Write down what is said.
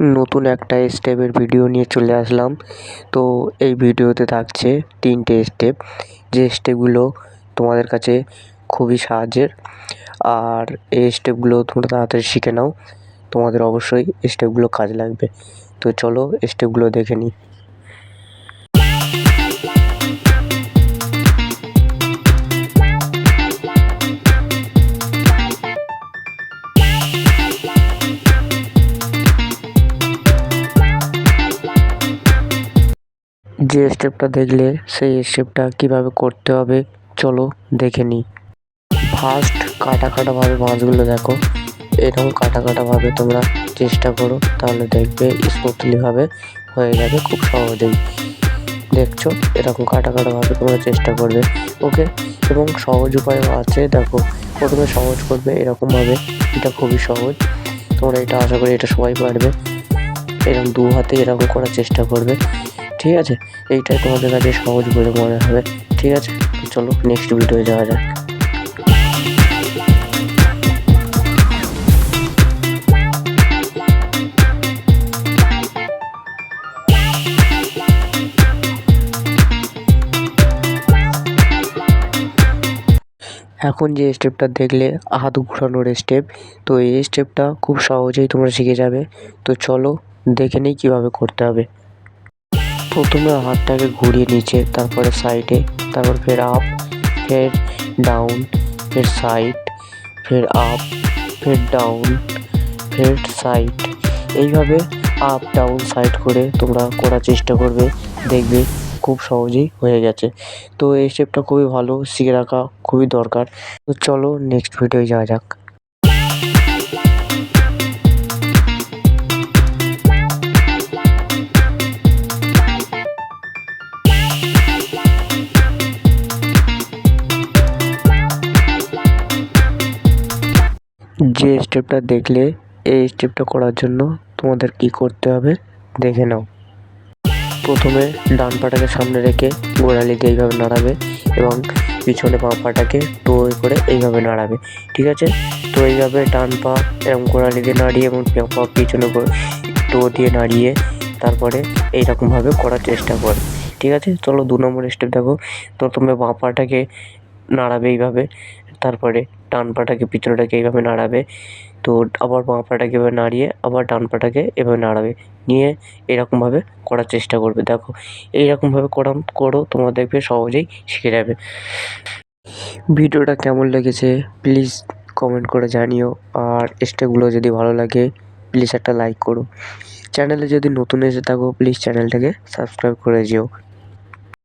নতুন একটা স্টেপের ভিডিও নিয়ে চলে আসলাম। তো এই ভিডিওতে থাকছে তিনটে স্টেপ যে স্টেপগুলো তোমাদের কাছে খুবই সাহায্যের। আর এই স্টেপগুলো তোমরা তাড়াতাড়ি শিখে নাও। তোমাদের অবশ্যই স্টেপগুলো কাজে লাগবে। তো চলো স্টেপগুলো দেখে নিই। যে স্টেপটা দেখলে সেই স্টেপটা কীভাবে করতে হবে, চলো দেখে নিই। ফার্স্ট কাটা কাটাভাবে মাছগুলো দেখো। এরকম কাটা কাটাভাবে তোমরা চেষ্টা করো, তাহলে দেখবে স্মুথলিভাবে হয়ে যাবে খুব সহজেই। দেখছ? এরকম কাটা কাটাভাবে তোমরা চেষ্টা করবে। ওকে এবং সহজ উপায়ও আছে, দেখো। প্রথমে সহজ করবে এরকমভাবে। এটা খুবই সহজ। তোমরা এটা আশা করি এটা সবাই পারবে। এরকম দু হাতে এরকম করার চেষ্টা করবে। ঠিক আছে? এইটাই তোমাদের কাছে সহজ বলে মনে হবে। ঠিক আছে? চলো নেক্সট ভিডিও যাওয়া যাক। এখন যে স্টেপটা দেখলে, হাত ঘোরানোর স্টেপ তো এই স্টেপটা খুব সহজেই তোমরা শিখে যাবে। তো চলো, দেখে নিই কীভাবে করতে হবে। প্রথমে হাতটাকে ঘুরিয়ে নিচে, তারপরে সাইডে তারপর ফের আপ ফের ডাউন ফের সাইড ফের আপ ফের ডাউন ফের সাইড এইভাবে আপ ডাউন সাইড করে তোমরা করার চেষ্টা করবে, দেখবে খুব সহজেই হয়ে গেছে। তো এই স্টেপটা খুবই ভালো, শিখে রাখা খুবই দরকার। তো চলো নেক্সট ভিডিও যাওয়া যাক। যে স্টেপটা দেখলে এই স্টেপটা করার জন্য তোমাদের কি করতে হবে দেখে নাও। প্রথমে ডান পাটাকে সামনে রেখে গোড়ালি দিয়ে এইভাবে নাড়াবে এবং পিছনে বাঁ পাটাকে টো করে এইভাবে নাড়াবে, ঠিক আছে? তো এইভাবে ডান পা এরকম গোড়ালি দিয়ে নাড়িয়ে এবং পা পিছনে টো দিয়ে নাড়িয়ে তারপরে এইরকমভাবে করার চেষ্টা করে, ঠিক আছে? চলো দু নম্বর স্টেপ দেখো। প্রথমে বাঁ পাটাকে নাড়াবে এইভাবে। তারপরে ডান পাটাকে পিছনটাকে এইভাবে নাড়াবে। তো আবার বাঁ পাটাকে এভাবে নাড়িয়ে আবার ডান পাটাকে এভাবে নাড়াবে। নিয়ে এরকমভাবে করার চেষ্টা করবে। দেখো, এইরকমভাবে করা করো, তোমরা দেখবে সহজেই শিখে যাবে। ভিডিওটা কেমন লেগেছে প্লিজ কমেন্ট করে জানিও। আর স্টেপগুলো যদি ভালো লাগে, প্লিজ একটা লাইক করো। চ্যানেলে যদি নতুন এসে থাকো, প্লিজ চ্যানেলটাকে সাবস্ক্রাইব করে যেও।